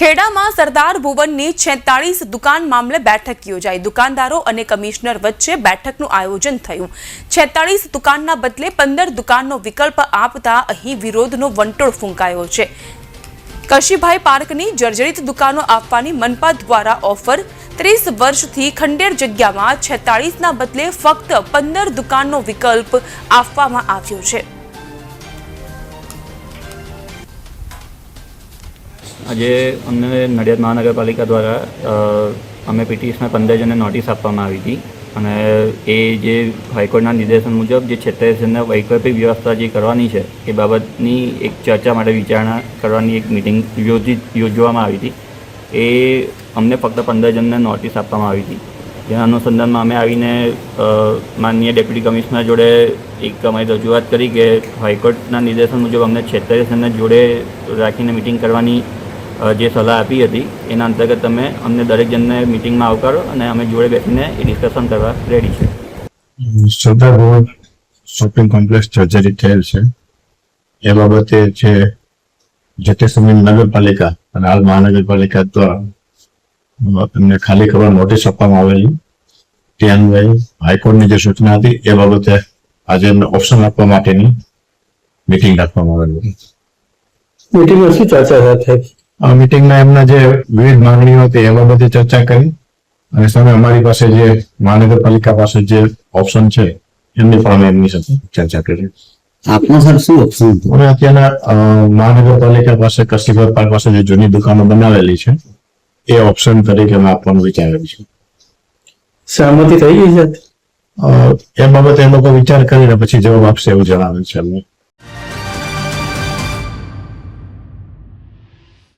ખેડામાં સરદાર ભુવનની છેતાળીસ દુકાન મામલે બેઠક યોજાઈ. દુકાનદારો અને કમિશનર વચ્ચે બેઠકનું આયોજન થયું. છેતાળીસ દુકાનના બદલે પંદર દુકાનનો વિકલ્પ આપતા અહીં વિરોધનો વંટોળ ફૂંકાયો છે. કશીભાઈ પાર્કની જર્જરિત દુકાનો આપવાની મનપા દ્વારા ઓફર. ત્રીસ વર્ષથી ખંડેર જગ્યામાં છેતાળીસના બદલે ફક્ત પંદર દુકાનનો વિકલ્પ આપવામાં આવ્યો છે. આજે અમને નડિયાદ મહાનગરપાલિકા દ્વારા અમે પીટીએસના પંદર જણને નોટિસ આપવામાં આવી હતી. અને એ જે હાઈકોર્ટના નિર્દેશન મુજબ જે છેતાલીસના વૈકલ્પિક વ્યવસ્થા જે કરવાની છે, એ બાબતની એક ચર્ચા માટે વિચારણા કરવાની એક મિટિંગ યોજી, યોજવામાં આવી હતી. એ અમને ફક્ત પંદર જણને નોટિસ આપવામાં આવી હતી. જેના અનુસંધાનમાં અમે આવીને માનનીય ડેપ્યુટી કમિશનર જોડે એક અમારી રજૂઆત કરી કે હાઈકોર્ટના નિર્દેશન મુજબ અમને છેતાલીસ જણને જોડે રાખીને મિટિંગ કરવાની જે સલાહ આપી હતી એના અંતર્ગત તમે અમને દરેક જણને મિટિંગમાં આવકારો અને અમે જોડે બેસીને એ ડિસ્કશન કરવા રેડી છે. Sardar road shopping complex surgery થયેલ છે. એ બાબતે છે જે તે સમય નગરપાલિકા અને હાલ મહાનગરપાલિકા દ્વારા એમને ખાલી કરવા નોટિસ આપવામાં આવેલી. તે અન્વયે હાઈકોર્ટની જે સૂચના હતી એ બાબતે આજે એમને ઓપ્શન આપવા માટેની મિટિંગ રાખવામાં આવેલી. મિટિંગમાં શું ચર્ચા થઈ આ મિટિંગમાં એમના જે વિવિધ માંગણીઓ હતી એ બાબતે ચર્ચા કરી. અને સામે અમારી પાસે જે મહાનગરપાલિકા પાસે જે ઓપ્શન છે એમની પણ અમે એમની સાથે ચર્ચા કરી. આપનો સર શું ઓપ્શન અમે અત્યારના મહાનગરપાલિકા પાસે કસ્તીપર પાર્ક પાસે જે જૂની દુકાનો બનાવેલી છે એ ઓપ્શન તરીકે અમે આપવાનું વિચારેલું છે. સહમતિ થઈ ગઈ છે? એ બાબતે એ લોકો વિચાર કરીને પછી જવાબ આપશે એવું જણાવેલ છે અમને.